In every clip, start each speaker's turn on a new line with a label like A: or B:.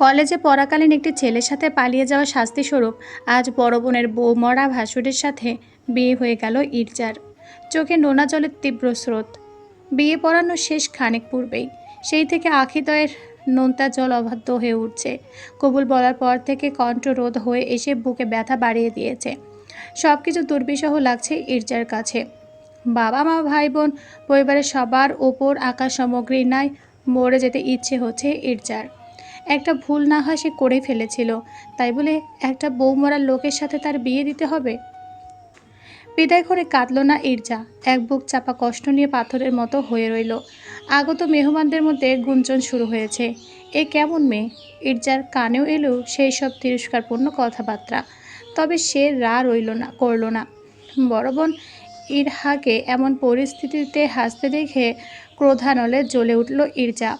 A: কলেজে পড়াকালীন একটি ছেলের সাথে পালিয়ে যাওয়া শাস্তিস্বরূপ আজ বড় বোনের বউ মরা ভাসুরের সাথে বিয়ে হয়ে গেল ইরজার। চোখে নোনা জলের তীব্র স্রোত। বিয়ে পড়ানোর শেষ খানিক পূর্বেই সেই থেকে আখিদয়ের নোনতা জল অবাধ্য হয়ে উঠছে। কবুল বলার পর থেকে কণ্ঠ রোধ হয়ে এসে বুকে ব্যথা বাড়িয়ে দিয়েছে। সব কিছু দুর্বিষহ লাগছে ইরজার কাছে। বাবা মা ভাই বোন পরিবারের সবার ওপর আকাশ সামগ্রী নাই মরে যেতে ইচ্ছে হচ্ছে ইরজার। একটা ভুল না হয় সে করে ফেলেছিল। তাই বলে একটা বউ মরার লোকের সাথে তার বিয়ে দিতে হবে? বিদায় করে কাঁদল না ইরজা। এক বুক চাপা কষ্ট নিয়ে পাথরের মতো হয়ে রইল। আগত মেহমানদের মধ্যে গুঞ্জন শুরু হয়েছে। এ কেমন মেয়ে? ইরজার কানেও এলো সেই সব তিরস্কারপূর্ণ কথাবার্তা। তবে সে রা রইল না, করল না। বড় বোন ইরহাকে এমন পরিস্থিতিতে হাসতে দেখে ক্রোধানলে জ্বলে উঠল ইরজা।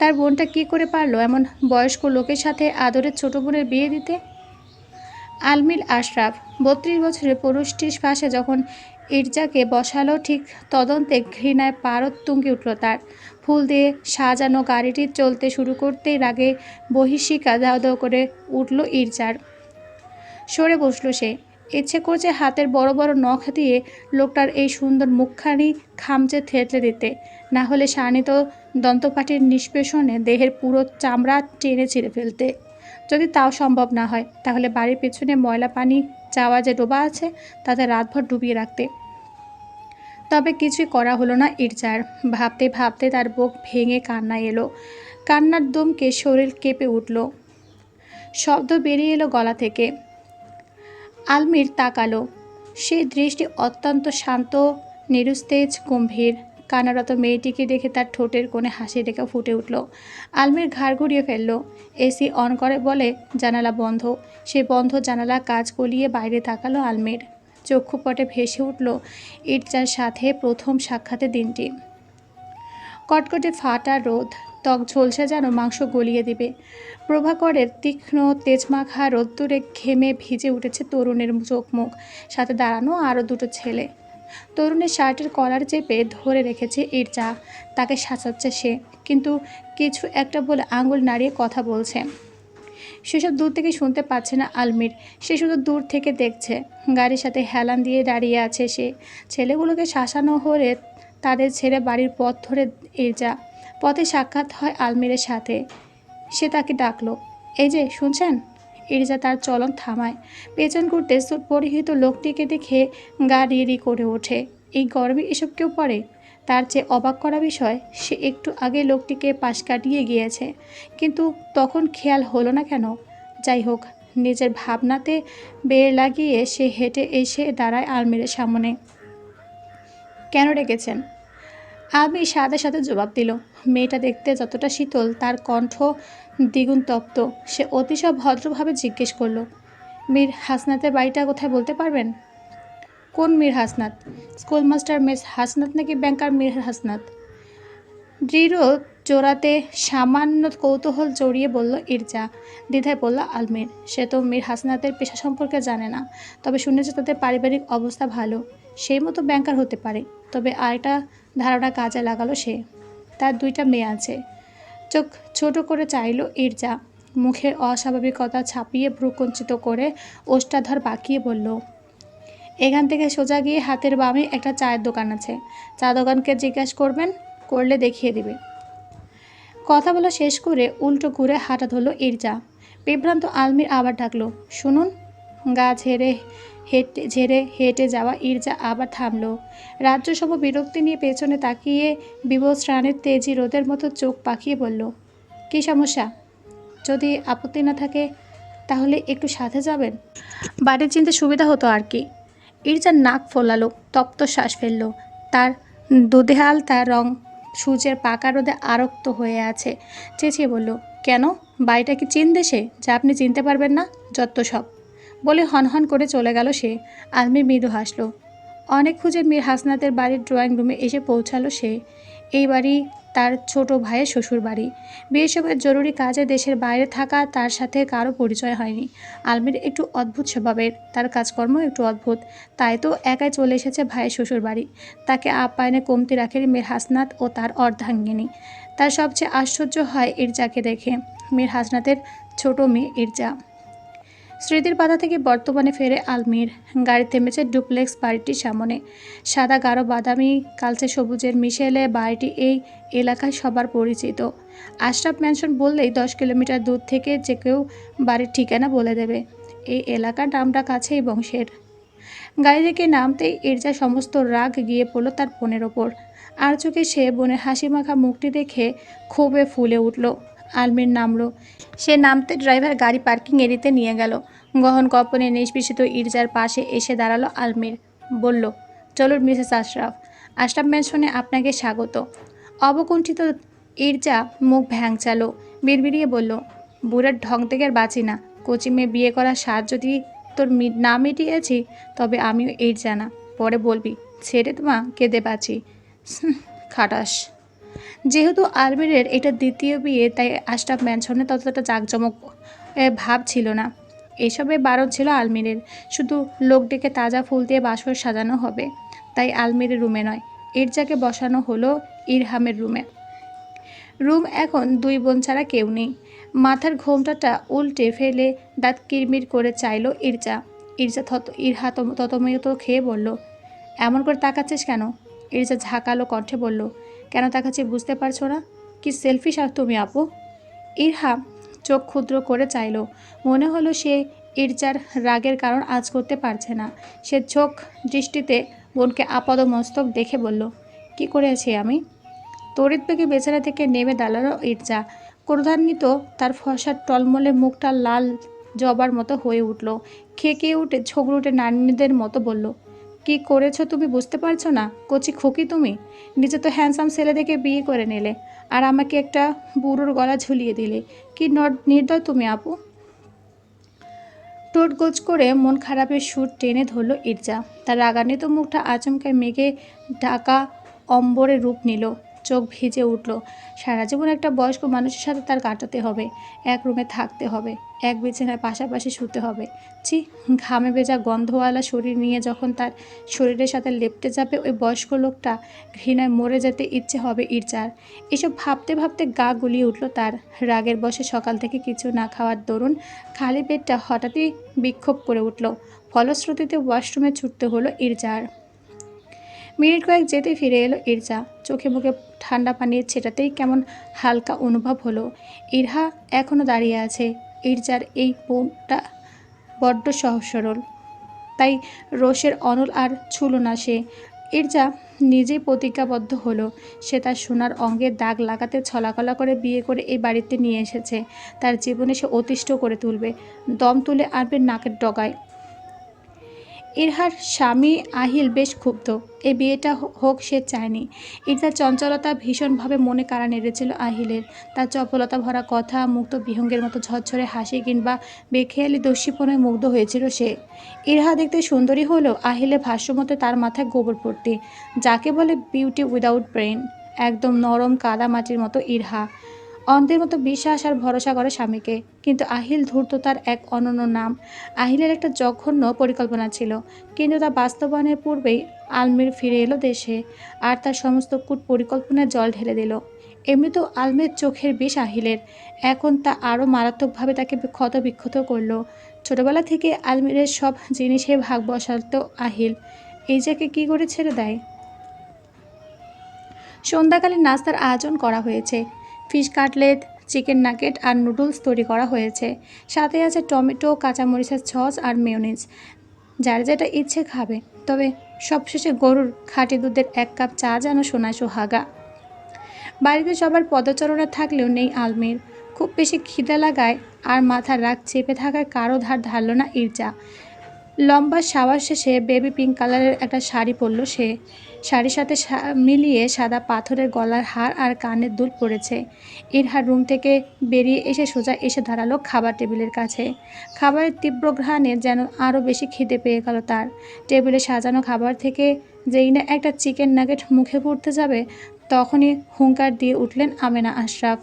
A: তার বোনটা কি করে পারল? এমন বয়স্ক লোকের সাথে আদরের ছোট বোনের বিয়ে দিতে? আলমিল আশরাফ, বত্রিশ বছরের পুরুষটির পাশে যখন ইরজাকে বসালো, ঠিক তদন্তে ঘৃণায় পারত তুঙ্গে উঠল তার। ফুল দিয়ে সাজানো গাড়িটি চলতে শুরু করতেই রাগে বহিষ্িকা দাও দাও করে উঠল ইরজার। সরে বসল সে। ইচ্ছে করছে হাতের বড় বড় নখ দিয়ে লোকটার এই সুন্দর মুখখানি খামচে থেতলে দিতে। না হলে শানিত দন্তপাটির নিষ্পেষণে দেহের পুরো চামড়া টেনে ছিঁড়ে ফেলতে। যদি তাও সম্ভব না হয়, তাহলে বাড়ির পেছনে ময়লা পানি, চাওয়া যে ডোবা আছে, তাতে রাতভর ডুবিয়ে রাখতে। তবে কিছুই করা হলো না ইরজার। ভাবতে ভাবতে তার বুক ভেঙে কান্না এলো। কান্নার দমকে শরীর কেঁপে উঠল। শব্দ বেরিয়ে এলো গলা থেকে। আলমির তাকালো। সেই দৃষ্টি অত্যন্ত শান্ত নিরুস্তেজ গম্ভীর। কানারত মেয়েটিকে দেখে তার ঠোঁটের কোণে হাসি রেখা ফুটে উঠল। আলমির ঘাড় ঘুরিয়ে ফেলল। এসি অন করে বলে, জানালা বন্ধ। সে বন্ধ জানালা কাজ গলিয়ে বাইরে তাকালো আলমির। চক্ষুপটে ভেসে উঠল ইটচার সাথে প্রথম সাক্ষাতে দিনটি। কটকটে ফাটা রোদ, ত্বক ঝলসে যেন মাংস গলিয়ে দিবে। প্রভাকরের তীক্ষ্ণ তেজমাখা রোদ্দুরে ঘেমে ভিজে উঠেছে তরুণের চোখ মুখ। সাথে দাঁড়ানো আরও দুটো ছেলে। তরুণের শার্টের কলার চেপে ধরে রেখেছে ইরজা তাকে সাঁচাচ্ছে সে, কিন্তু কিছু একটা বলে আঙুল নাড়িয়ে কথা বলছে। সেসব দূর থেকে শুনতে পাচ্ছে না আলমির। সে শুধু দূর থেকে দেখছে। গাড়ির সাথে হেলান দিয়ে দাঁড়িয়ে আছে সে। ছেলেগুলোকে শাসানো হলে তাদের ছেড়ে বাড়ির পথ ধরে ইরজা পথে সাক্ষাৎ হয় আলমিরের সাথে। সে তাকে ডাকলো, এই যে, শুনছেন? ইরজা তার চলন থামায়। পেছন করতে স্যুট পরিহিত লোকটিকে দেখে গা রিরি করে ওঠে। এই গরমে এসব কেউ পড়ে তার চেয়ে অবাক করা বিষয়, সে একটু আগে লোকটিকে পাশ কাটিয়ে গিয়েছে। কিন্তু তখন খেয়াল হলো না কেন? যাই হোক, নিজের ভাবনাতে বের লাগিয়ে সে হেঁটে এসে দাঁড়ায় আলমিরের সামনে। কেন রেখেছেন আমি সাথে সাথে জবাব দিল। মেয়েটা দেখতে যতটা শীতল, তার কণ্ঠ দ্বিগুণ তপ্ত। সে অতিশয় ভদ্রভাবে জিজ্ঞেস করল, মীর হাসনাতের বাড়িটা কোথায় বলতে পারবেন? কোন Mir Hasnat? School master miss Hasnat নাকি ব্যাংকার মীর হাসনাত? দৃঢ় জোড়াতে সামান্য কৌতূহল জড়িয়ে বলল, ইরজা। দ্বিধায় বলল, আলমির, সে তো মীর হাসনাতের পেশা সম্পর্কে জানে না, তবে শুনেছে তাদের পারিবারিক অবস্থা ভালো, সেই মতো ব্যাংকার হতে পারে, তবে আরেকটা ধারণা কাজে লাগালো সে। তার দুইটা মেয়ে আছে চোখ ছোট করে চাইলো ইরজা মুখের অস্বাভাবিকতা ছাপিয়ে ভ্রুকুঞ্চিত করে ওষ্ঠাধর বাঁকিয়ে বলল, এখান থেকে সোজা গিয়ে হাতের বামে একটা চায়ের দোকান আছে। চা দোকানকে জিজ্ঞাসা করবেন, করলে দেখিয়ে দিবে। কথা বলা শেষ করে উল্টো ঘুরে হাঁটা ধরলো ইরজা বিভ্রান্ত আলমির আবার ডাকলো, শুনুন, গা ঝেড়ে হেঁটে ঝেড়ে হেঁটে যাওয়া ইরজা আবার থামলো। রাজ্যসভা বিরক্তি নিয়ে পেছনে তাকিয়ে বিবস রানের তেজি রোদের মতো চোখ পাকিয়ে বলল, কী সমস্যা? যদি আপত্তি না থাকে তাহলে একটু সাথে যাবেন? বাড়ির চিনতে সুবিধা হতো আর কি। ইরজার নাক ফোলালো, তপ্ত শ্বাস ফেলল। তার দুধেহাল তার রং সূর্যের পাকা রোদে আরক্ত হয়ে আছে। চেঁচিয়ে বলল, কেন? বাড়িটা কি চীন দেশে? যা আপনি চিনতে পারবেন না, যত সব। বলে হনহন করে চলে গেল সে। আলমির মৃদু হাসলো। অনেক খুঁজে মীর হাসনাতের বাড়ির ড্রয়িং রুমে এসে পৌঁছালো সে। এই বাড়ি তার ছোট ভাইয়ের শ্বশুর বাড়ি। বিয়ের সময় জরুরি কাজে দেশের বাইরে থাকা তার সাথে কারও পরিচয় হয়নি। আলমির একটু অদ্ভুত স্বভাবের, তার কাজকর্ম একটু অদ্ভুত। তাই তো একাই চলে এসেছে ভাইয়ের শ্বশুর বাড়ি। তাকে আপ্যায়নে কমতি রাখেনি মীর হাসনাত ও তার অর্ধাঙ্গিনী। তার সবচেয়ে আশ্চর্য হয় ইরজাকে দেখে। মীর হাসনাতের ছোট মেয়ে ইরজা। স্মৃতির পাতা থেকে বর্তমানে ফেরে আলমির। গাড়ি থেমেছে ডুপ্লেক্স বাড়িটির সামনে। সাদা, গাঢ়, বাদামি, কালচে সবুজের মিশেলে বাড়িটি এই এলাকায় সবার পরিচিত। আশরাফ ম্যানশন বললেই দশ কিলোমিটার দূর থেকে যে কেউ বাড়ির ঠিকানা বলে দেবে। এই এলাকার নামটা কাছেই বংশের। গাড়ি থেকে নামতেই ইরজা সমস্ত রাগ গিয়ে পড়ল তার বোনের ওপর। আর চোখে সে বোনের হাসি মাখা মুখটি দেখে ক্ষোভে ফুলে উঠল। আলমির নামলো। সে নামতে ড্রাইভার গাড়ি পার্কিং এরিতে নিয়ে গেল। গহন কপনে নিষ্পেষিত ইরজার পাশে এসে দাঁড়াল আলমির। বলল, চলুন, মিসেস আশরাফ। আশরাফ ম্যানশনে আপনাকে স্বাগত। অবকুণ্ঠিত ইরজা মুখ ভ্যাংচালো। বিড়বিড়িয়ে বলল, বুড়ার ঢং থেকে আর বাঁচি না। কচি মেয়ে বিয়ে করার স্বাদ যদি তোর না মিটিয়েছি, তবে আমিও ইরজা না। পরে বলবি, ছেড়ে তোমা কেঁদে বাঁচি খাটাস। যেহেতু আলমিরের এটা দ্বিতীয় বিয়ে, তাই আশরাফ ম্যানশনে ততটা জাঁকজমক ভাব ছিল না। এসবে বারণ ছিল আলমিরের। শুধু লোক ডেকে তাজা ফুল দিয়ে বাসর সাজানো হবে, তাই আলমিরের রুমে নয়, ইরজাকে বসানো হলো ইরহামের রুমে। রুম এখন দুই বোন ছাড়া কেউ নেই। মাথার ঘোমটাটা উল্টে ফেলে দাঁত কিরমির করে চাইলো ইরজা। ইরজা থত, ইরহা তম- ততময়ত খেয়ে বলল, এমন করে তাকাচ্ছিস কেন? ইরজা ঝাঁকালো কণ্ঠে বলল কেন তাকাচ্ছি বুঝতে পারছ না? কি সেলফিশ আর তুমি আপু? ইরহা চোখ ক্ষুদ্র করে চাইলো। মনে হলো সে ইরজার রাগের কারণ আজ করতে পারছে না। সে চোখ দৃষ্টিতে বোনকে আপদ মস্তক দেখে বলল, কি করেছি আমি? তড়িৎ বেগে বেচারা থেকে নেমে দাঁড়াল ইরজা। ক্রোধান্বিত তার ফসার টলমলে মুখটা লাল জবার মতো হয়ে উঠল। খেকে উঠে ঝগড়ুটে নানিদের মতো বলল কি করেছ তুমি বুঝতে পারছ না? কচি খোকি তুমি? নিজে তো হ্যান্ডসাম ছেলে দেখে বিয়ে করে নিলে। আর আমাকে একটা বুড়োর গলা ঝুলিয়ে দিলে। কি নর- নির্দয় তুমি আপু। টোট গোজ করে মন খারাপের সুর টেনে ধরল ইরজা। তার রাগান্বিত মুখটা আচমকায় মেঘে ঢাকা অম্বরে রূপ নিল। চোখ ভিজে উঠল। সারা জীবন একটা বয়স্ক মানুষের সাথে তার কাটাতে হবে, এক রুমে থাকতে হবে, এক বিছানায় পাশাপাশি শুতে হবে। ছি, ঘামে ভেজা গন্ধওয়ালা শরীর নিয়ে যখন তার শরীরের সাথে লেপটে যাবে, ওই বয়স্ক লোকটা ঘৃণায় মরে যেতে ইচ্ছে হবে ইরজার। এসব ভাবতে ভাবতে গা গুলিয়ে উঠল তার। রাগের বসে সকাল থেকে কিছু না খাওয়ার দরুন খালি পেটটা হঠাৎই বিক্ষোভ করে উঠল। ফলশ্রুতিতে ওয়াশরুমে ছুটতে হলো ইরজার। মিনিট কয়েক যেতে ফিরে এলো ইরজা। চোখে মুখে ঠান্ডা পানির ছেটাতেই কেমন হালকা অনুভব হলো। ইরহা এখনও দাঁড়িয়ে আছে। ইরজার এই বোনটা বড্ড সহজ সরল তাই রোষের অনল আর ছুলো না সে। ইরজা নিজেই প্রতিজ্ঞাবদ্ধ হলো। সে তার সোনার অঙ্গে দাগ লাগাতে ছলাকলা করে বিয়ে করে এই বাড়িতে নিয়ে এসেছে। তার জীবনে সে অতিষ্ঠ করে তুলবে। দম তুলে আনবে নাকের ডগায়। ইরহার স্বামী আহিল বেশ ক্ষুব্ধ। এই বিয়েটা হোক, সে চায়নি। ইরতার চঞ্চলতা ভীষণভাবে মনে কাড়া নেড়েছিল আহিলের। তার চপলতা ভরা কথা, মুক্ত বিহঙ্গের মতো ঝরঝরে হাসি কিংবা বেখেয়ালি দস্যিপনে মুগ্ধ হয়েছিল সে। ইরহা দেখতে সুন্দরী হলেও আহিলে ভাষ্যমতে তার মাথায় গোবর পড়তে। যাকে বলে বিউটি উইদাউট ব্রেন একদম নরম কাদা মাটির মতো ইরহা। অন্ধের মতো বিশ্বাস আর ভরসা করে স্বামীকে। কিন্তু আহিল ধূর্ততার এক অনন্য নাম। আহিলের একটা জঘন্য পরিকল্পনা ছিল। কিন্তু তা বাস্তবায়নের পূর্বেই আলমির ফিরে এলো দেশে আর তার সমস্ত কূট পরিকল্পনায় জল ঢেলে দিল। এমনিতেও আলমের চোখের বিষ আহিলের। এখন তা আরও মারাত্মকভাবে তাকে ক্ষত বিক্ষত করল। ছোটবেলা থেকে আলমিরের সব জিনিসে ভাগ বসাতো আহিল। এই যাকে কী করে ছেড়ে দেয়? সন্ধ্যাকালীন নাস্তার আয়োজন করা হয়েছে। ফিশ কাটলেট, চিকেন নাগেট আর নুডলস তৈরি করা হয়েছে। সাথে আছে টমেটো, কাঁচামরিচের সস আর মেয়োনিজ। যার যেটা ইচ্ছে খাবে। তবে সবশেষে গরুর খাঁটি দুধের এক কাপ চা যেন সোনায় সোহাগা। বাড়িতে সবার পদচারণা থাকলেও নেই আলমির। খুব বেশি খিদে লাগায় আর মাথার রাগ চেপে থাকায় কারও ধার ধারল না ইরজা লম্বা শাওয়ার শেষে বেবি পিঙ্ক কালারের একটা শাড়ি পরলো সে। শাড়ির সাথে মিলিয়ে সাদা পাথরের গলার হার আর কানের দুল পরেছে ইরহার রুম থেকে বেরিয়ে এসে সোজা এসে দাঁড়াল খাবার টেবিলের কাছে। খাবারের তীব্র ঘ্রাণে যেন আরও বেশি খিদে পেয়ে গেল তার। টেবিলে সাজানো খাবার থেকে যেই না একটা চিকেন নাগেট মুখে পড়তে যাবে, তখনই হুঙ্কার দিয়ে উঠলেন আমেনা আশরাফ।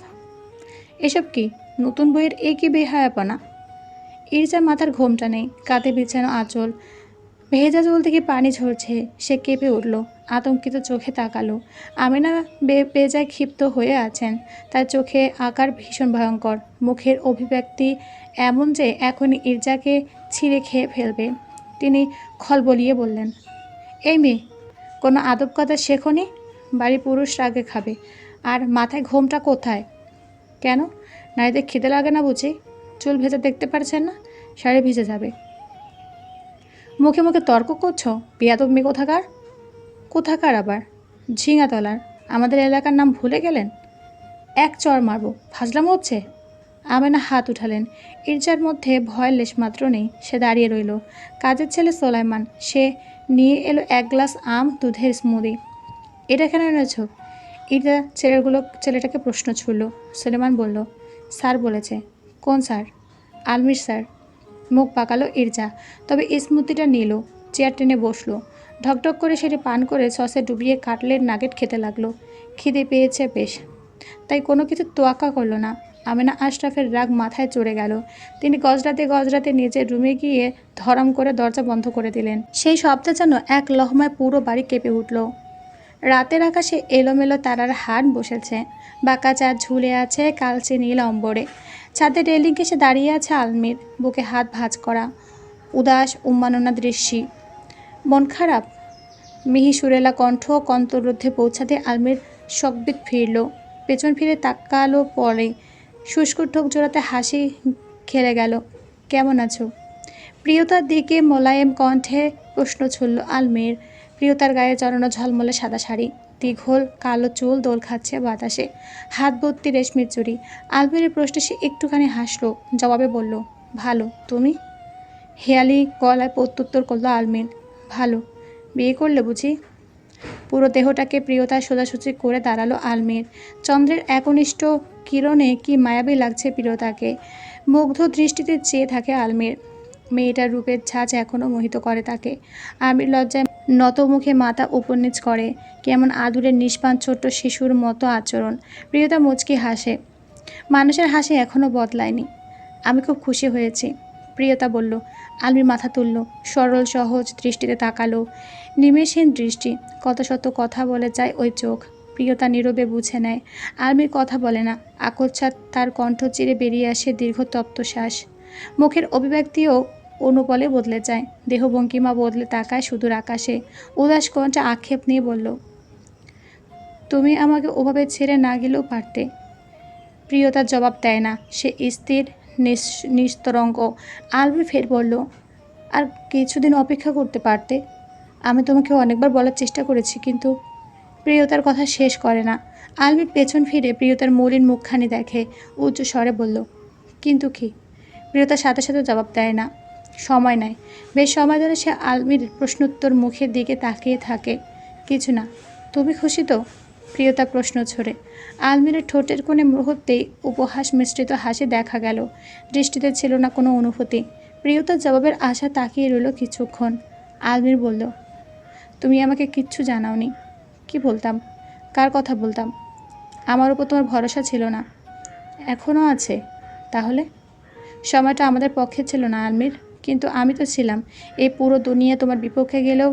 A: এসব কি? নতুন বইয়ের এ কি বেহায়াপনা? ইরজা মাথার ঘোমটা নেই, কাঁধে বিছানো আঁচল। ভেজা জল থেকে পানি ঝরছে, সে কেঁপে উঠল, আতঙ্কিত চোখে তাকালো। আমিনা বে বেজায় ক্ষিপ্ত হয়ে আছেন, তার চোখে আকার ভীষণ ভয়ঙ্কর, মুখের অভিব্যক্তি এমন যে এখন ইরজাকে ছিঁড়ে খেয়ে ফেলবে। তিনি খল বলিয়ে বললেন, এই মেয়ে, কোনো আদব কথা শেখনি বাড়ি পুরুষ রাগে খাবে, আর মাথায় ঘোমটা কোথায়? কেন? নারীদের খিদে লাগে না বুঝি? চুল ভেজে দেখতে পারছেন না? শাড়ি ভিজে যাবে। মুখে মুখে তর্ক করছ? বিয়াদব মেয়ে কোথাকার? কোথাকার আবার? ঝিঙাতলার। আমাদের এলাকার নাম ভুলে গেলেন? এক চর মারবো। ফাজলাম হচ্ছে? আমেনা হাত উঠালেন। ইরজার মধ্যে ভয়ের লেশ মাত্র নেই। সে দাঁড়িয়ে রইল। কাজের ছেলে সোলাইমান। সে নিয়ে এলো এক গ্লাস আম দুধের স্মুদি। এটা কেন এনেছো? ইরজা ছেলেগুলো ছেলেটাকে প্রশ্ন ছুড়ল। সুলেমান বলল, স্যার বলেছে। কোন স্যার? আলমির স্যার। মুখ পাকালো ইরজা, তবে স্মুদিটা নিল, চেয়ার টেনে বসল। ঢকঢক করে সেটি পান করে সসে ডুবিয়ে কাটলেট নাগেট খেতে লাগল। খিদে পেয়েছে বেশ। তাই কোনো কিছু তোয়াক্কা করল না। আমেনা আশরাফের রাগ মাথায় চড়ে গেল। তিনি গজরাতে গজরাতে নিজের রুমে গিয়ে ধরম করে দরজা বন্ধ করে দিলেন। সেই শব্দে যেন এক লহমায় পুরো বাড়ি কেঁপে উঠল। রাতের আকাশে এলোমেলো তারার হাট বসেছে। বাঁকা চাঁদ ঝুলে আছে কালচে নীল অম্বরে। ছাদের রেলিং এসে দাঁড়িয়ে আছে আলমির, বুকে হাত ভাঁজ করা। উদাস উম্মাননা দৃশ্যি মন খারাপ। মিহি সুরেলা কণ্ঠ কন্তরুদ্ধে পৌঁছাতে আলমির সকবিত ফিরল। পেছন ফিরে তাকালো পরে। শুষ্ক ঠোক জোড়াতে হাসি খেলে গেল। কেমন আছো? প্রিয়তার দিকে মোলায়েম কণ্ঠে প্রশ্ন ছুড়ল আলমির। প্রিয়তার গায়ে জড়ানো ঝলমলে সাদা শাড়ি। দীঘল কালো চুল দোল খাচ্ছে বাতাসে। হাত ভর্তি রেশমির চুড়ি আলমিরের প্রশ্নে সে একটুখানি হাসলো, জবাবে বলল, ভালো, তুমি? হেয়ালি গলায় প্রত্যুত্তর করল আলমির ভালো, বিয়ে করলে বুঝি? পুরো দেহটাকে প্রিয়তার সোজাসুজি করে দাঁড়াল আলমির চন্দ্রের একনিষ্ঠ কিরণে কি মায়াবী লাগছে প্রিয়তাকে। মুগ্ধ দৃষ্টিতে চেয়ে থাকে আলমির মেয়েটার রূপের ছাঁচ এখনও মোহিত করে তাকে। আলমির লজ্জায় নত মুখে মাথা নিচ করে। কেমন আদুরের নিষ্পান ছোট্ট শিশুর মতো আচরণ। প্রিয়তা মুচকি হাসে। মানুষের হাসি এখনও বদলায়নি। আমি খুব খুশি হয়েছি। প্রিয়তা বলল, আলমির মাথা তুলল, সরল, সহজ দৃষ্টিতে তাকালো। নিমেষহীন দৃষ্টি, কত শত কথা বলে যায় ওই চোখ। প্রিয়তা নীরবে বুঝে নেয়, আলমির কথা বলে না। আকচ্ছাদ তার কণ্ঠ চিরে বেরিয়ে আসে দীর্ঘ তপ্তশ্বাস। মুখের অভিব্যক্তিও অনুপলে বদলে যায়। দেহভঙ্গিমা বদলে তাকায় সুদূর আকাশে। উদাস কণ্ঠে আক্ষেপ নিয়ে বলল, তুমি আমাকে ওভাবে ছেড়ে না গেলেও পারতে। প্রিয়তার জবাব দেয় না। সে স্থির, নিস- নিস্তরঙ্গ। আলবি ফের বলল, আর কিছুদিন অপেক্ষা করতে পারতে? আমি তোমাকে অনেকবার বলার চেষ্টা করেছি, কিন্তু প্রিয়তার কথা শেষ করে না আলবির পেছন ফিরে প্রিয়তার মলিন মুখখানি দেখে উচ্চ স্বরে বলল, কিন্তু কি প্রিয়তার সাথে সাথে জবাব দেয় না। সময় নেয় বেশ সময় ধরে সে আলমির প্রশ্নোত্তর মুখের দিকে তাকিয়ে থাকে। কিছু না, তুমি খুশি তো? প্রিয়তা প্রশ্ন ছড়ে। আলমিরের ঠোঁটের কোণে মুহূর্তেই উপহাস মিশ্রিত হাসি দেখা গেল। দৃষ্টিতে ছিল না কোনো অনুভূতি। প্রিয়তার জবাবের আশা তাকিয়ে রইল কিছুক্ষণ। আলমির বলল, তুমি আমাকে কিচ্ছু জানাওনি। কি বলতাম? কার কথা বলতাম? আমার উপর তোমার ভরসা ছিল না। এখনও আছে। তাহলে? সময়টা আমাদের পক্ষে ছিল না, আলমির। কিন্তু আমি তো ছিলাম। এই পুরো দুনিয়া তোমার বিপক্ষে গেলেও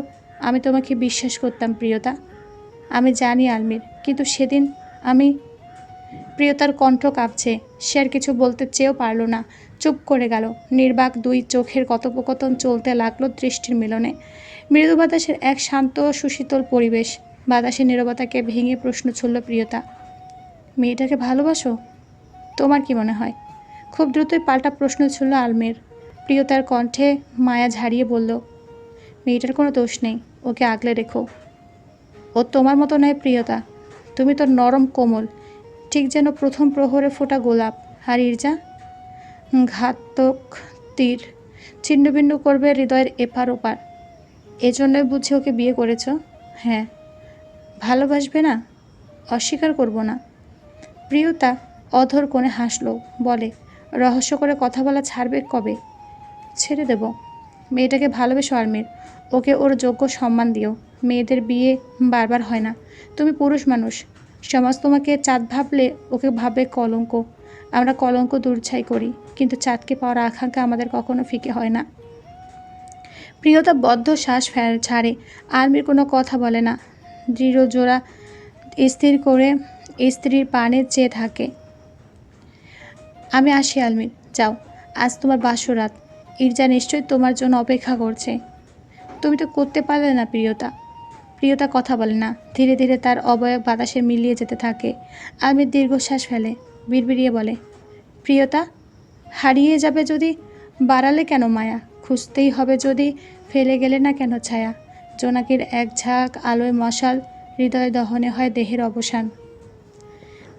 A: আমি তোমাকে বিশ্বাস করতাম, প্রিয়তা। আমি জানি, আলমির, কিন্তু সেদিন আমি প্রিয়তার কণ্ঠ কাঁপছে। সে আর কিছু বলতে চেয়েও পারল না। চুপ করে গেল। নির্বাক দুই চোখের কথোপকথন চলতে লাগল দৃষ্টির মিলনে। মৃদু বাতাসের এক শান্ত সুশীতল পরিবেশ। বাতাসের নীরবতাকে ভেঙে প্রশ্ন ছুড়ল প্রিয়তা, মেয়েটাকে ভালোবাসো? তোমার কি মনে হয়? খুব দ্রুতই পাল্টা প্রশ্ন ছুড়ল আলমের। প্রিয়তার কণ্ঠে মায়া ঝাড়িয়ে বলল, মেয়েটার কোনো দোষ নেই, ওকে আগলে রেখো। ও তোমার মতো নয় প্রিয়তা। তুমি তো নরম কোমল, ঠিক যেন প্রথম প্রহরে ফোটা গোলাপ। আর ইরজা? ঘাতক তীর, ছিন্নভিন্ন করবে হৃদয়ের এপার ওপার। এজন্যই বুঝি ওকে বিয়ে করেছ? হ্যাঁ। ভালোবাসবে না? অস্বীকার করব না। প্রিয়তা অধর কোণে হাসলো, বলে, রহস্য করে কথা বলা ছাড়বে কবে? ছেড়ে দেব। মেয়েটাকে ভালোবেসো, আলমির। ওকে ওর যোগ্য সম্মান দিও। মেয়েদের বিয়ে বারবার হয় না। তুমি পুরুষ মানুষ। সমাজ তোমাকে চাঁদ ভাবলে ওকে ভাবে কলঙ্ক। আমরা কলঙ্ক দূরছাই করি, কিন্তু চাঁদকে পাওয়ার আকাঙ্ক্ষা আমাদের কখনো ফিকে হয় না। প্রিয়তা বদ্ধ শ্বাস ছাড়ে। আর্মির কোনো কথা বলে না। দৃঢ় জোড়া স্থির করে স্ত্রীর পানে চেয়ে থাকে। আমি আসি, আলমির। যাও, আজ তোমার বাসরাত ইরজা নিশ্চয়ই তোমার জন্য অপেক্ষা করছে। তুমি তো করতে পারলে না প্রিয়তা। প্রিয়তা কথা বলে না। ধীরে ধীরে তার অবয়ব বাতাসে মিলিয়ে যেতে থাকে। আলমির দীর্ঘশ্বাস ফেলে, বিড়বিড়িয়ে বলে, প্রিয়তা, হারিয়ে যাবে যদি? বাড়ালে কেন মায়া? খুঁজতেই হবে যদি? ফেলে গেলে না কেন ছায়া? জোনাকির এক ঝাঁক আলোয় মশাল হৃদয় দহনে হয় দেহের অবসান।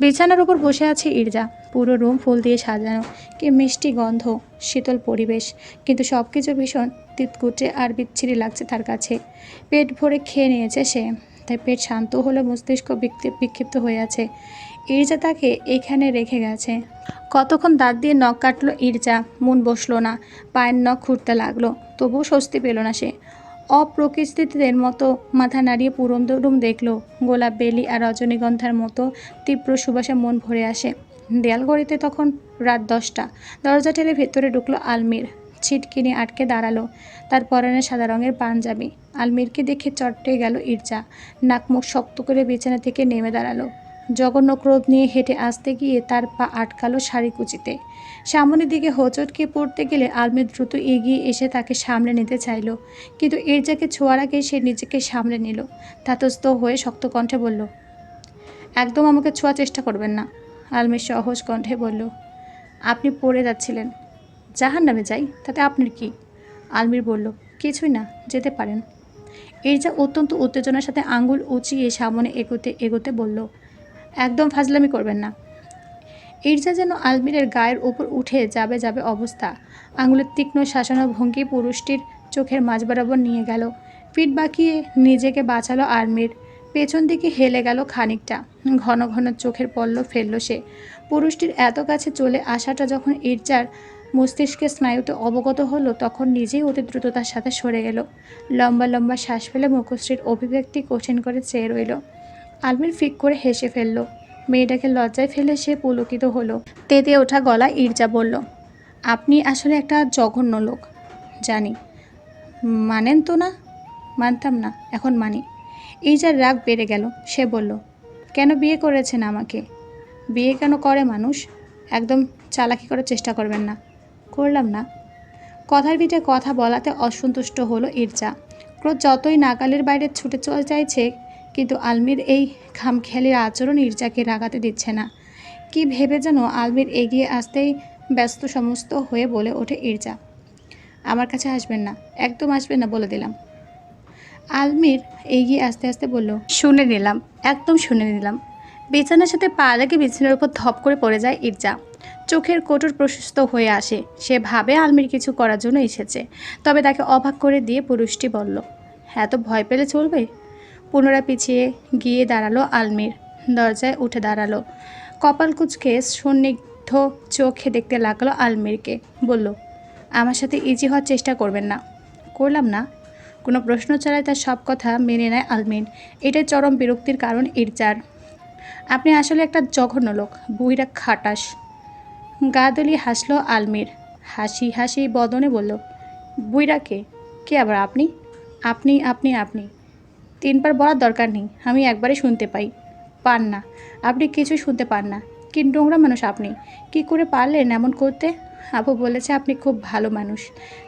A: বিছানার উপর বসে আছে ইরজা। পুরো রুম ফুল দিয়ে সাজানো। কি মিষ্টি গন্ধ, শীতল পরিবেশ। কিন্তু সব কিছু ভীষণ তিতকুটে আর বিচ্ছিরি লাগছে তার কাছে। পেট ভরে খেয়ে নিয়েছে সে। তাই পেট শান্ত হলে, মস্তিষ্ক বিক্ষিপ- বিক্ষিপ্ত হয়ে আছে। ইরজা তাকে এখানে রেখে গেছে। কতক্ষণ দাঁত দিয়ে নখ কাটলো ইরজা। মন বসল না। পায়ের নখ খুঁড়তে লাগল। তবুও স্বস্তি পেল না সে। অপ্রকৃতিদের মতো মাথা নাড়িয়ে পুরম রুম দেখল। গোলাপ বেলি আর রজনীগন্ধার মতো তীব্র সুবাসে মন ভরে আসে। দেয়াল ঘড়িতে তখন রাত দশটা। দরজা ঠেলে ভেতরে ঢুকলো আলমির। ছিটকিনি আটকে দাঁড়াল। তার পরনে সাদা রঙের পাঞ্জাবি। আলমিরকে দেখে চট্টে গেল ইরজা। নাক মুখ শক্ত করে বিছানা থেকে নেমে দাঁড়াল। জঘন্য ক্রোধ নিয়ে হেঁটে আসতে গিয়ে তার পা আটকালো শাড়ি কুচিতে সামনের দিকে হোঁচটকে পড়তে গেলে আলমির দ্রুত এগিয়ে এসে তাকে সামলে নিতে চাইলো। কিন্তু ইরজাকে ছোঁয়ার আগে সে নিজেকে সামলে নিল। ধাতস্থ হয়ে শক্ত কণ্ঠে বলল, একদম আমাকে ছোঁয়ার চেষ্টা করবেন না। আলমির সহজ কণ্ঠে বলল, আপনি পড়ে যাচ্ছিলেন। জাহান নামে যাই, তাতে আপনার কি? আলমির বলল, কিছুই না, যেতে পারেন। ইরজা অত্যন্ত উত্তেজনার সাথে আঙ্গুল উঁচিয়ে সামনে এগোতে এগোতে বলল, একদম ফাজলামি করবেন না। ইরজা যেন আলমিরের গায়ের উপর উঠে যাবে যাবে অবস্থা। আঙুলের তীক্ষ্ণ শাসানো ভঙ্গি পুরুষটির চোখের মাঝ বরাবর নিয়ে গেল। পিঠ বাঁকিয়ে নিজেকে বাঁচালো আলমির। পেছন দিকে হেলে গেল খানিকটা। ঘন ঘন চোখের পল্ল ফেলল সে। পুরুষটির এত কাছে চলে আসাটা যখন ইরজার মস্তিষ্কের স্নায়ুতে অবগত হলো, তখন নিজেই অতি দ্রুততার সাথে সরে গেল। লম্বা লম্বা শ্বাস ফেলে মুখশ্রীর অভিব্যক্তি কঠিন করে চেয়ে রইল। আলমির ফিক করে হেসে ফেলল। মেয়েটাকে লজ্জায় ফেলে সে পুলকিত হলো। তেতে ওঠা গলা ইরজা বলল, আপনি আসলে একটা জঘন্য লোক, জানি। মানেন তো না? মানতাম না, এখন মানি। ইরজার রাগ বেড়ে গেল। সে বলল, কেন বিয়ে করেছেন আমাকে? বিয়ে কেন করে মানুষ? একদম চালাকি করার চেষ্টা করবেন না। করলাম না। কথার পিঠে কথা বলাতে অসন্তুষ্ট হলো ইরজা। ক্রোধ যতই নাগালের বাইরে ছুটে চলে চাইছে কিন্তু আলমির এই খামখেয়ালির আচরণ ইরজাকে রাগাতে দিচ্ছে না। কি ভেবে যেন আলমির এগিয়ে আসতেই ব্যস্ত সমস্ত হয়ে বলে ওঠে ইরজা। আমার কাছে আসবেন না, একদম আসবেন না বলে দিলাম। আলমির এগিয়ে আস্তে আস্তে বলল, শুনে নিলাম, একদম শুনে নিলাম। বিছানার সাথে পা লেগে বিছানার উপর ধপ করে পড়ে যায় ইরজা। চোখের কোটর প্রশস্ত হয়ে আসে। সে ভাবে আলমির কিছু করার জন্য এসেছে। তবে তাকে অবাক করে দিয়ে পুরুষটি বলল, এত ভয় পেলে চলবে? পুনরায় পিছিয়ে গিয়ে দাঁড়াল আলমির। দরজায় উঠে দাঁড়াল। কপাল কুচকে সন্নিগ্ধ চোখে দেখতে লাগল আলমিরকে। বলল, আমার সাথে ইজি হওয়ার চেষ্টা করবেন না। করলাম না? কোনো প্রশ্ন ছাড়াই তার সব কথা মেনে নেয় আলমিন এটাই চরম বিরক্তির কারণ ইরজার। আপনি আসলে একটা জঘন্য লোক বুইরা খাটাস। গা দলিয়ে হাসলো আলমির। হাসি হাসি বদনে বলল বুইরাকে কে আবার আপনি? আপনি আপনি আপনি। তিনবার বলার দরকার নেই, আমি একবারে শুনতে পাই। পান না, আপনি কিছুই শুনতে পান না। কি নোংরা মানুষ আপনি, কি করে পারলেন এমন করতে? আপু বলেছে, আপনি খুব ভালো মানুষ,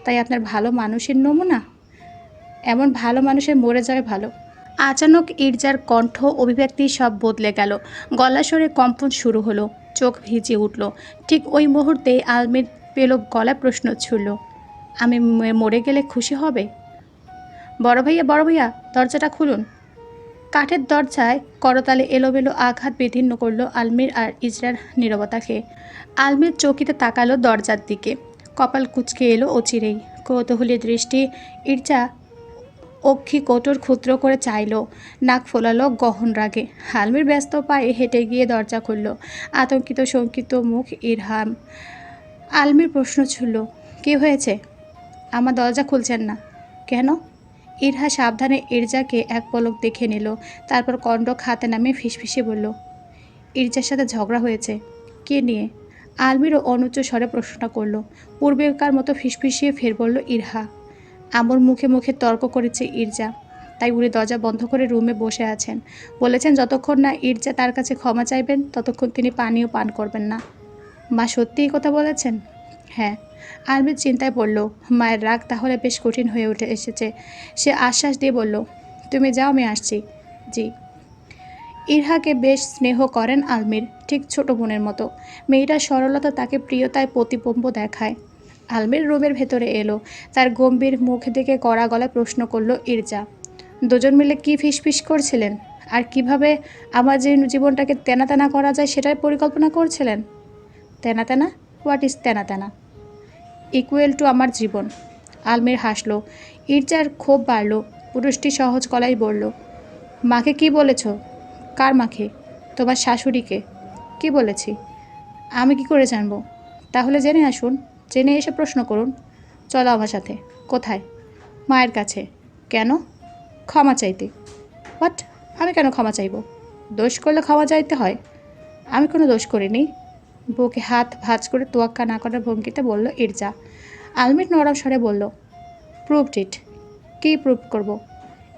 A: তাই আপনার ভালো মানুষের নমুনা? এমন ভালো মানুষের মরে যাওয়া ভালো। আচানক ইরজার কণ্ঠ অভিব্যক্তি সব বদলে গেল। গলা সরে কম্পন শুরু হলো, চোখ ভিজে উঠল। ঠিক ওই মুহূর্তে আলমির পেল গলা প্রশ্ন ছুড়ল, আমি মরে গেলে খুশি হবে? বড় ভাইয়া বড় ভাইয়া, দরজাটা খুলুন। কাঠের দরজায় করতালে এলোমেলো আঘাত বিধিন্ন করল আলমির আর ইজরার নীরবতাকে। আলমির চৌকিতে তাকালো দরজার দিকে। কপাল কুচকে এলো অচিরেই। কৌতূহলী দৃষ্টি ইরজা অক্ষি কোটর ক্ষুদ্র করে চাইল। নাক ফোলালো গহন রাগে। আলমির ব্যস্ত পায়ে হেঁটে গিয়ে দরজা খুলল। আতঙ্কিত, শঙ্কিত মুখ ইরহাম। আলমির প্রশ্ন ছুড়ল, কি হয়েছে? আমার দরজা খুলছেন না। কেন? ইরহা সাবধানে ইরজাকে এক পলক দেখে নিল, তারপর কণ্ড খাতে নামে ফিসফিসে বলল, ইরজার সাথে ঝগড়া হয়েছে। কে নিয়ে? আলমিরও অনুচ্চ স্বরে প্রশ্নটা করল। পূর্বেকার মতো ফিসফিসিয়ে ফের বলল, ইরহা, আমর মুখে মুখে তর্ক করেছে ইরজা, তাই উনি দরজা বন্ধ করে রুমে বসে আছেন। বলেছেন, যতক্ষণ না ইরজা তার কাছে ক্ষমা চাইবেন, ততক্ষণ তিনি পানিও পান করবেন না। মা সত্যিই কথা বলেছেন? হ্যাঁ। আলমির চিন্তায় পড়ল, মায়ের রাগ তাহলে বেশ কঠিন হয়ে উঠে এসেছে। সে আশ্বাস দিয়ে বলল, তুমি যাও, আমি আসছি। জি। ইরহাকে বেশ স্নেহ করেন আলমির, ঠিক ছোট বোনের মতো। মেয়েটার সরলতা তাকে প্রিয়তায় প্রতিবিম্ব দেখায়। আলমির রুমের ভেতরে এলো, তার গম্ভীর মুখ দিকে কড়া গলায় প্রশ্ন করল ইরজা, দুজন মিলে কি ফিসফিস করছিলেন? আর কীভাবে আমার যে জীবনটাকে তেনা তেনা করা যায় সেটাই পরিকল্পনা করছিলেন? তেনা তেনা হোয়াট ইজ তেনা তেনা ইকুয়েল টু আমার জীবন। আলমির হাসলো। ইরজার ক্ষোভ বাড়ল। পুরুষটি সহজ গলায় বলল, মাকে কি বলেছ? কার মাকে? তোমার শাশুড়িকে? কি বলেছি? আমি কি করে জানব? তাহলে জেনে আসুন, জেনে এসে প্রশ্ন করুন। চলো আমার সাথে। কোথায়? মায়ের কাছে। কেন? ক্ষমা চাইতে। বাট আমি কেন ক্ষমা চাইব? দোষ করলে ক্ষমা চাইতে হয়? আমি কোনো দোষ করিনি। বুকে হাত ভাঁজ করে তোয়াক্কা না করার ভঙ্গিতে বলল, ইরজা। আলমির নরম স্বরে বলল, প্রুভড ইট। কী প্রুভ করব?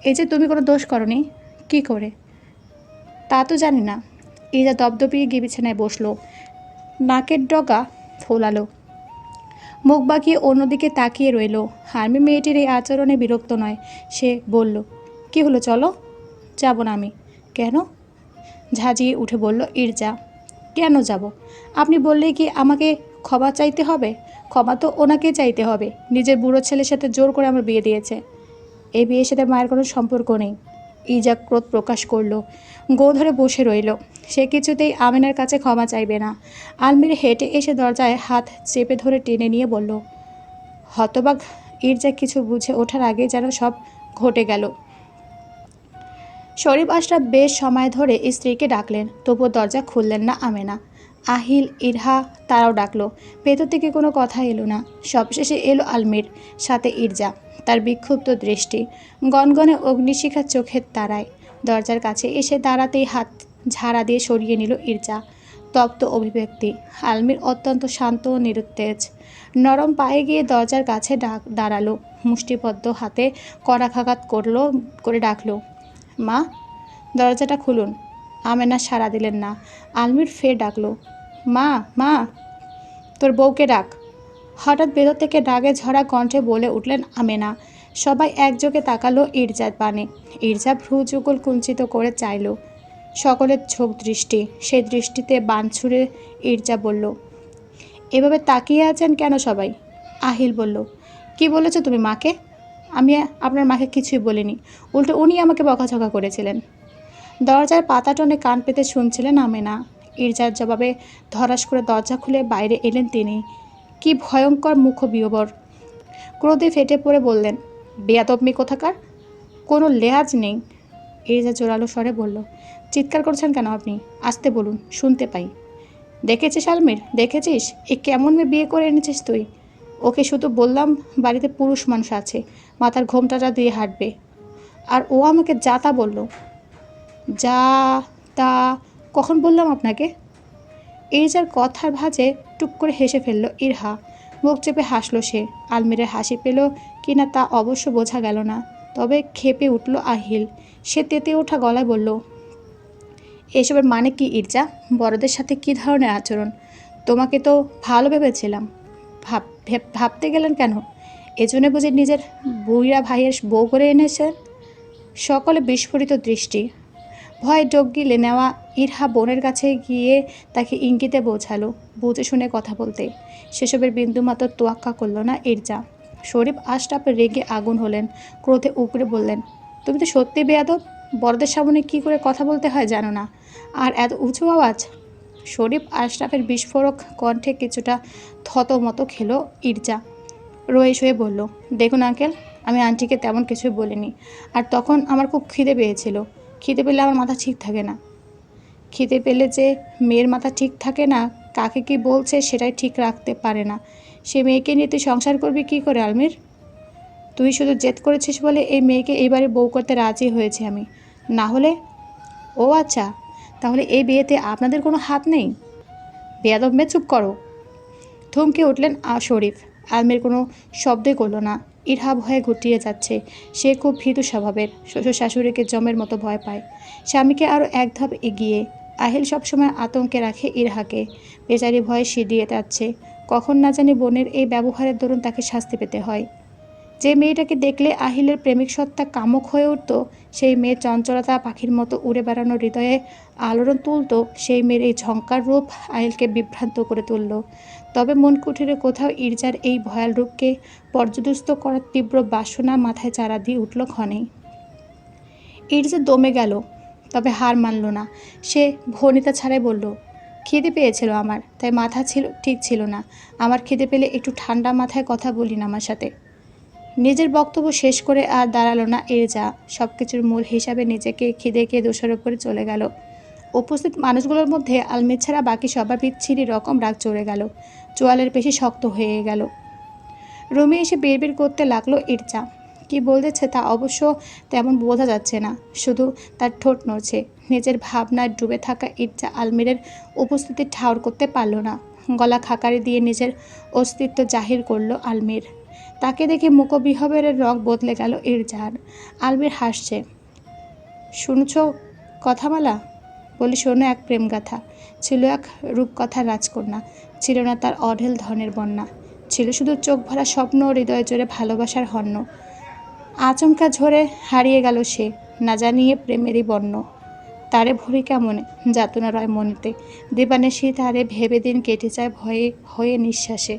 A: এই যে তুমি কোনো দোষ করনি, কি করে? তা তো জানি না। ইজা দপদপিয়ে গিয়ে বিছানায় বসল, নাকের ডগা ফোলালো, মুখ বাঁকিয়ে অন্যদিকে তাকিয়ে রইল। হার্মি মেয়েটির এই আচরণে বিরক্ত নয়, সে বলল, কি হলো, চলো? যাব না আমি। কেন? ঝাঁঝিয়ে উঠে বলল, ইরজা। কেন যাব? আপনি বললেই কি আমাকে ক্ষমা চাইতে হবে? ক্ষমা তো ওনাকে চাইতে হবে। নিজের বুড়ো ছেলের সাথে জোর করে আমার বিয়ে দিয়েছে। এই বিয়ের সাথে মায়ের কোনো সম্পর্ক নেই। ইজা ক্রোধ প্রকাশ করল। গো ধরে বসে রইল। সে কিছুতেই আমিনার কাছে ক্ষমা চাইবে না। আলমির হেঁটে এসে দরজায় হাত চেপে ধরে টেনে নিয়ে বলল, হতবাক ইরজা কিছু বুঝে ওঠার আগে যেন সব ঘটে গেল। শরীফ আশরাফ বেশ সময় ধরে স্ত্রীকে ডাকলেন, তবুও দরজা খুললেন না আমেনা। আহিল, ইরহা তারাও ডাকলো। ভেতর থেকে কোনো কথা এলো না। সবশেষে এলো আলমির, সাথে ইরজা, তার বিক্ষুব্ধ দৃষ্টি। গনগনে অগ্নিশিখা চোখের তারায়। দরজার কাছে এসে দাঁড়াতেই হাত ঝাড়া দিয়ে সরিয়ে নিল ইরজা। তপ্ত অভিব্যক্তি। আলমির অত্যন্ত শান্ত ও নিরুত্তেজ। নরম পায়ে গিয়ে দরজার কাছে ডাক দাঁড়াল। মুষ্টিবদ্ধ হাতে কড়াঘাঘাত করল, করে ডাকলো মা, দরজাটা খুলুন। আমেনা সাড়া দিলেন না। আলমির ফের ডাকলো, মা মা, তোর বউকে ডাক। হঠাৎ ভেতর থেকে ডাকে ঝরা কণ্ঠে বলে উঠলেন আমেনা। সবাই একযোগে তাকালো ইরজার পানে। ইরজা ভ্রু যুগল কুঞ্চিত করে চাইল। সকলের চোখ দৃষ্টি, সেই দৃষ্টিতে বান ছুড়ে ইরজা বলল, এভাবে তাকিয়ে আছেন কেন সবাই? আহিল বলল, কি বলেছ তুমি মাকে? আমি আপনার মাকে কিছুই বলিনি। উল্টো উনি আমাকে বকাঝকা করেছিলেন। দরজার পাতা টনে কান পেতে শুনছিলেন আমেনা। ইরজার জবাবে ধরাস করে দরজা খুলে বাইরে এলেন তিনি। কি ভয়ঙ্কর মুখ বিয়বর ক্রোধে ফেটে পড়ে বললেন, বেয়াদব মেয়ে কোথাকার? কোনো লেহাজ নেই। ইরজা জোরালো স্বরে বলল, চিৎকার করছেন কেন আপনি? আসতে বলুন, শুনতে পাই। দেখেছিস আলমির? দেখেছিস? এ কেমন মেয়ে বিয়ে করে এনেছিস তুই? ওকে শুধু বললাম, বাড়িতে পুরুষ মানুষ আছে, মাথার ঘোমটাটা দিয়ে হাঁটবে। আর ও আমাকে যা তা বলল। যা তা কখন বললাম আপনাকে? ইরজার কথার ভাঁজে টুক করে হেসে ফেলল ইরহা। মুখ চেপে হাসলো সে। আলমিরের হাসি পেল কিনা তা অবশ্য বোঝা গেল না। তবে খেপে উঠল আহিল। সে তেতে ওঠা গলায় বলল, এসবের মানে কি ইরজা? বড়দের সাথে কি ধরনের আচরণ? তোমাকে তো ভালো ভেবেছিলাম। ভাব, ভেব- ভাবতে গেলেন কেন? এজন্য বুঝি নিজের বুইরা ভাইয়ের বউ করে এনেছেন সকলে বিস্ফোরিত দৃষ্টি। ভয় ডোক গিলে নেওয়া ইরহা বোনের কাছে গিয়ে তাকে ইঙ্গিতে বোঝালো, বুঝে শুনে কথা বলতে। সেসবের বিন্দুমাত্র তোয়াক্কা করল না ইরজা। শরীফ আশরাফের রেগে আগুন হলেন, ক্রোধে উপরে বললেন, তুমি তো সত্যি বেয়াদব, বড়দের সামনে কি করে কথা বলতে হয় জানো না? আর এত উঁচু আওয়াজ? শরীফ আশরাফের বিস্ফোরক কণ্ঠে কিছুটা থতমতো খেলো ইরজা। রয়ে শুয়ে বলল, দেখুন আঙ্কেল, আমি আন্টিকে তেমন কিছুই বলিনি। আর তখন আমার খুব খিদে পেয়েছিল। খিদে পেলে আমার মাথা ঠিক থাকে না। খিদে পেলে যে মেয়ের মাথা ঠিক থাকে না, কাকে কি বলছে সেটাই ঠিক রাখতে পারে না। সে মেয়েকে নিয়ে তুই সংসার করবি কি করে, আলমির? তুই শুধু জেদ করেছিস বলে এই মেয়েকে এইবারে বউ করতে রাজি হয়েছে আমি। না হলে? ও আচ্ছা তাহলে এই বিয়েতে আপনাদের কোনো হাত নেই? বেয়াদব মেয়ে, চুপ করো। থমকে উঠলেন শরীফ। আলমির কোনো শব্দই করল না। ইরহা ভয়ে ঘুটিয়ে যাচ্ছে। সে খুব ভীতু স্বভাবের। শ্বশুর শাশুড়িকে জমের মতো ভয় পায়। স্বামীকে আরও এক ধাপ এগিয়ে আহিল সবসময় আতঙ্কে রাখে ইরহাকে। বেচারি ভয়ে সিঁড়িয়ে যাচ্ছে। কখন না জানি বোনের এই ব্যবহারের দরুন তাকে শাস্তি পেতে হয়। যে মেয়েটাকে দেখলে আহিলের প্রেমিক সত্তা কামক হয়ে উঠত, সেই মেয়ে চঞ্চলতা পাখির মতো উড়ে বেড়ানো হৃদয়ে আলোড়ন তুলত, সেই মেয়ের এই ঝঙ্কার রূপ আহিলকে বিভ্রান্ত করে তুলল। তবে মন কুঠিরে কোথাও ইরজার এই ভয়াল রূপকে পর্যদস্ত করার তীব্র বাসনা মাথায় চারা দিয়ে উঠল ক্ষণেই। ইরজা দমে গেল, তবে হার মানল না। সে ভনিতা ছাড়াই বলল, খিদে পেয়েছিল আমার, তাই মাথা ছিল, ঠিক ছিল না। আমার খিদে পেলে একটু ঠান্ডা মাথায় কথা বলি না আমার সাথে। নিজের বক্তব্য শেষ করে আর দাঁড়াল না এরজা সব কিছুর মূল হিসাবে নিজেকে খিদে খেয়ে দোষারোপ করে চলে গেল। উপস্থিত মানুষগুলোর মধ্যে আলমির ছাড়া বাকি সবার বিচ্ছিরি রকম রাগ চড়ে গেল। চোয়ালের পেশি শক্ত হয়ে গেল। রুমে এসে বের করতে লাগল ইরজা। কি বলতেছে তা অবশ্য তেমন বোঝা যাচ্ছে না। শুধু তার ঠোঁট নড়ছে। নিজের ভাবনায় ডুবে থাকা ইরজা আলমিরের উপস্থিতি ঠাউর করতে পারল না। গলা খাকারি দিয়ে নিজের অস্তিত্ব জাহির করল আলমির। তাকে দেখে মুখবিহবের রং বদলে গেল ইরজার আলমির হাসছে। শুনছ কথামালা? বলি শোনো এক প্রেমগাথা। ছিল এক রূপকথার রাজকন্যা। ছিল না তার অঢেল ধনের বন্যা। ছিল শুধু চোখ ভরা স্বপ্ন হৃদয় জোরে ভালোবাসার হন্য আচমকা ঝরে হারিয়ে গেল সে, না জানিয়ে প্রেমেরই বর্ণ। তারে ভরি কেমনে? যাতনা রয় মনেতে। দেবানেশী তারে ভেবে দিন কেটে যায় ভয়ে, হয়ে নিঃশ্বাসে।